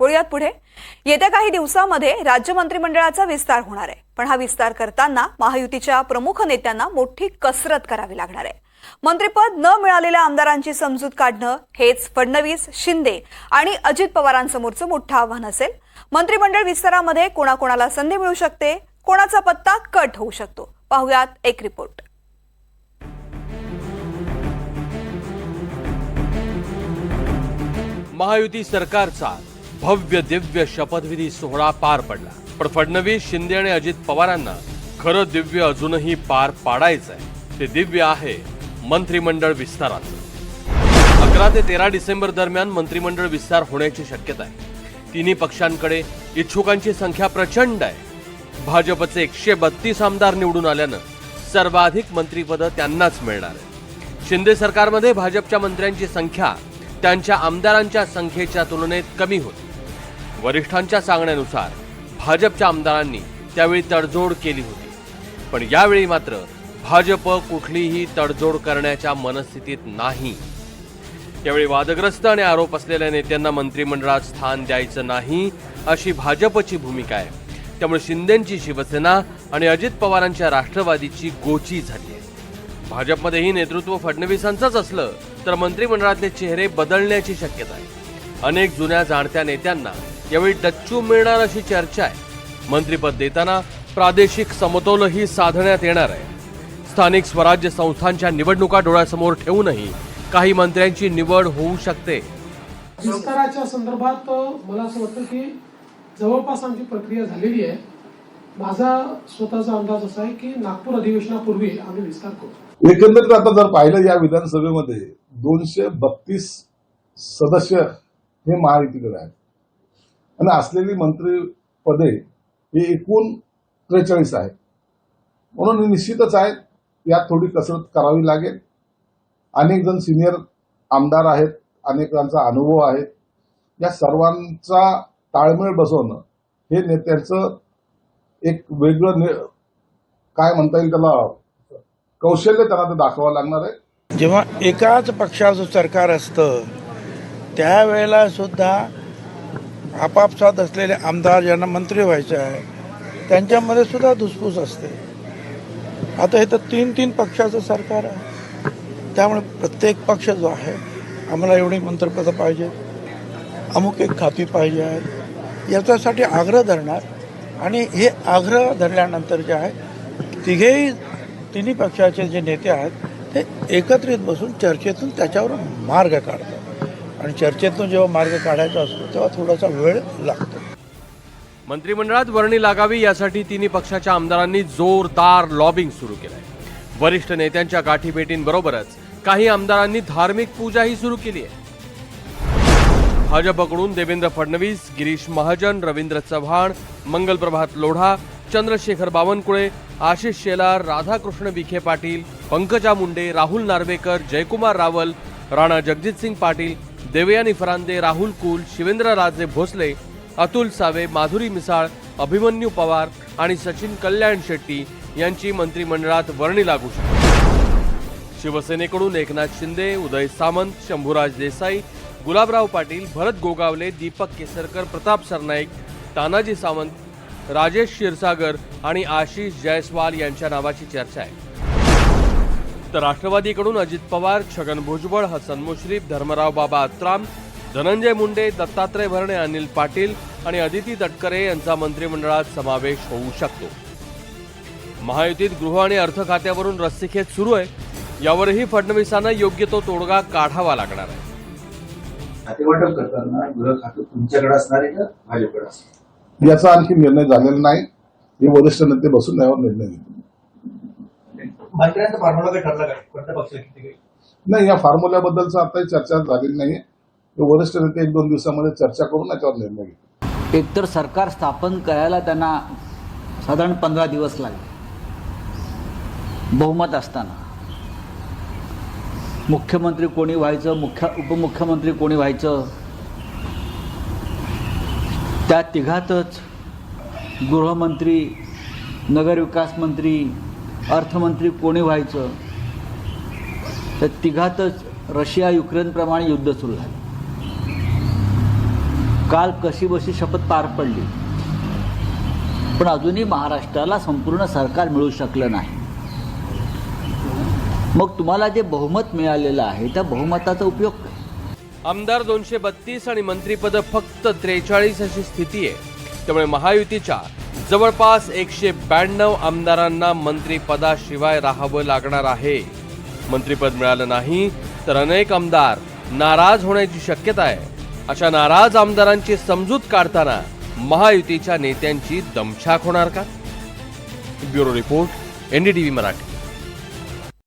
बोलूयात पुढे. येत्या काही दिवसामध्ये राज्य मंत्रिमंडळाचा विस्तार होणार आहे. पण हा विस्तार करताना महायुतीच्या प्रमुख नेत्यांना मोठी कसरत करावी लागणार आहे. मंत्रिपद न मिळालेल्या आमदारांची समजूत काढणं हेच फडणवीस शिंदे आणि अजित पवारांसमोरचं मोठं आव्हान असेल. मंत्रिमंडळ विस्तारामध्ये कोणाकोणाला संधी मिळू शकते? कोणाचा पत्ता कट होऊ शकतो? पाहुयात एक रिपोर्ट. महायुती सरकारचा भव्य दिव्य शपथविधी सोहळा पार पडला. पण फडणवीस शिंदे आणि अजित पवारांना खरं दिव्य अजूनही पार पाडायचं आहे ते दिव्य आहे मंत्रिमंडळ विस्ताराचं. अकरा ते तेरा डिसेंबर दरम्यान मंत्रिमंडळ विस्तार होण्याची शक्यता आहे. तिन्ही पक्षांकडे इच्छुकांची संख्या प्रचंड आहे. भाजपचे एकशे बत्तीस आमदार निवडून आल्यानं सर्वाधिक मंत्रिपदं त्यांनाच मिळणार आहे शिंदे सरकारमध्ये भाजपच्या मंत्र्यांची संख्या त्यांच्या आमदारांच्या संख्येच्या तुलनेत कमी होती. वरिष्ठांच्या सांगण्यानुसार भाजपच्या आमदारांनी त्यावेळी तडजोड केली होती. पण यावेळी मात्र भाजप कुठलीही तडजोड करण्याच्या मनस्थितीत नाही. यावेळी वादग्रस्त आणि आरोप असलेल्या नेत्यांना मंत्रिमंडळात स्थान द्यायचं नाही अशी भाजपची भूमिका आहे. त्यामुळे शिंदेची शिवसेना आणि अजित पवारांच्या राष्ट्रवादीची गोची झाली आहे. भाजपमध्येही नेतृत्व फडणवीसांचंच असलं तर मंत्रिमंडळातले चेहरे बदलण्याची शक्यता आहे. अनेक जुन्या जाणत्या नेत्यांना यावेळी डच्चू मिळणार अशी चर्चा आहे. मंत्रिपद देताना प्रादेशिक समतोलही साधण्यात येणार आहे. स्थानिक स्वराज्य संस्थांच्या निवडणुका डोळ्यासमोर ठेवूनही काही मंत्र्यांची निवड होऊ शकते. विस्ताराच्या संदर्भात मला असं वाटतं की जवळपास आमची प्रक्रिया झालेली आहे. माझा स्वतःचा अंदाज असा आहे की नागपूर अधिवेशनापूर्वी आम्ही विस्तार करू. एकंदरीत आता जर पाहिलं या विधानसभेमध्ये दोनशे बत्तीस सदस्य हे महायुतीकडे आहेत. आणि असलेली मंत्रीपदे ही एकूण त्रेचाळीस आहेत. म्हणून निश्चितच आहे यात थोडी कसरत करावी लागेल. अनेक जण सिनियर आमदार आहेत अनेकांचा अनुभव आहे. या सर्वांचा ताळमेळ बसवणं हे नेत्यांचं एक वेगळं काय म्हणता येईल त्याला? कौशल्य त्यांना ते दाखवावं लागणार आहे. जेव्हा एकाच पक्षाचं सरकार असतं त्यावेळेला सुद्धा आपापसात असलेले आमदार ज्यांना मंत्री व्हायचे आहे. त्यांच्यामध्ये सुद्धा धुसफूस असते. आता हे तर तीन तीन पक्षाचं सरकार आहे. त्यामुळे प्रत्येक पक्ष जो आहे आम्हाला एवढी मंत्रपदं पाहिजेत अमुक एक खाती पाहिजे आहेत याच्यासाठी आग्रह धरणार. आणि हे आग्रह धरल्यानंतर जे आहे तिघेही तिन्ही पक्षाचे जे नेते आहेत ते एकत्रित बसून चर्चेतून त्याच्यावर मार्ग काढतात. आणि चर्चेतून जेव्हा मार्ग काढायचा असतो तेव्हा थोडासा वेळ लागतो. मंत्रिमंडळात वर्णी लागावी यासाठी तिन्ही पक्षाच्या आमदारांनी जोरदार लॉबिंग सुरू केलंय. वरिष्ठ नेत्यांच्या गाठीभेटींबरोबरच काही आमदारांनी धार्मिक पूजाही सुरू केली आहे. भाजपकडून देवेंद्र फडणवीस गिरीश महाजन रवींद्र चव्हाण मंगलप्रभात लोढा चंद्रशेखर बावनकुळे आशिष शेलार राधाकृष्ण विखे पाटील पंकजा मुंडे राहुल नार्वेकर जयकुमार रावल राणा जगजितसिंग पाटील देवयानी फरांदे राहुल कुल शिवेंद्रराजे भोसले अतुल सावे माधुरी मिसाळ अभिमन्यू पवार आणि सचिन कल्याण शेट्टी यांची मंत्रिमंडळात वर्णी लागू शकते. शिवसेनेकडून एकनाथ शिंदे उदय सामंत शंभूराज देसाई गुलाबराव पाटील भरत गोगावले दीपक केसरकर प्रताप सरनाईक तानाजी सावंत राजेश क्षीरसागर आणि आशिष जयस्वाल यांच्या नावाची चर्चा आहे. तर राष्ट्रवादीकडून अजित पवार छगन भुजबळ हसन मुश्रीफ धर्मराव बाबा अत्राम धनंजय मुंडे दत्तात्रय भरणे अनिल पाटील आणि अदिती तटकरे यांचा मंत्रिमंडळात समावेश होऊ शकतो. महायुतीत गृह आणि अर्थ खात्यावरून रस्सीखेच सुरू आहे. यावरही फडणवीसांना योग्य तो तोडगा काढावा लागणार आहे. खातेवाटप करताना गृह खातं तुमच्याकडे असणार आहे का भाजपकडे असणार याचा आणखी निर्णय झालेला नाही. हे वरिष्ठ नेते बसून यावर निर्णय घेतील. मंत्र्यांचा फॉर्म्युला ठरला काय कोणत्या किती काही नाही या फॉर्म्युल्याबद्दलच आता चर्चा झालेली नाही हे वरिष्ठ नेते एक दोन दिवसामध्ये चर्चा करून याच्यावर निर्णय घेतील. एकतर सरकार स्थापन करायला त्यांना साधारण पंधरा दिवस लागले. बहुमत असताना. मुख्यमंत्री कोणी व्हायचं मुख्य उपमुख्यमंत्री कोणी व्हायचं त्या तिघातच गृहमंत्री नगरविकास मंत्री अर्थमंत्री कोणी व्हायचं? तर तिघातच रशिया युक्रेनप्रमाणे युद्ध सुरू झालं. काल कशी बशी शपथ पार पडली? पण अजूनही महाराष्ट्राला संपूर्ण सरकार मिळू शकलं नाही. मग तुम्हाला जे बहुमत मिळालेलं आहे त्या बहुमताचा उपयोग काय? आमदार दोनशे बत्तीस आणि मंत्रीपद फक्त त्रेचाळीस अशी स्थिती आहे. त्यामुळे महायुतीच्या जवळपास एकशे ब्याण्णव आमदारांना मंत्रिपदाशिवाय राहावं लागणार आहे. मंत्रिपद मिळालं नाही तर अनेक आमदार नाराज होण्याची शक्यता आहे. अशा नाराज आमदारांची समजूत काढताना महायुतीच्या नेत्यांची दमछाक होणार का? Bureau report NDTV Marathi.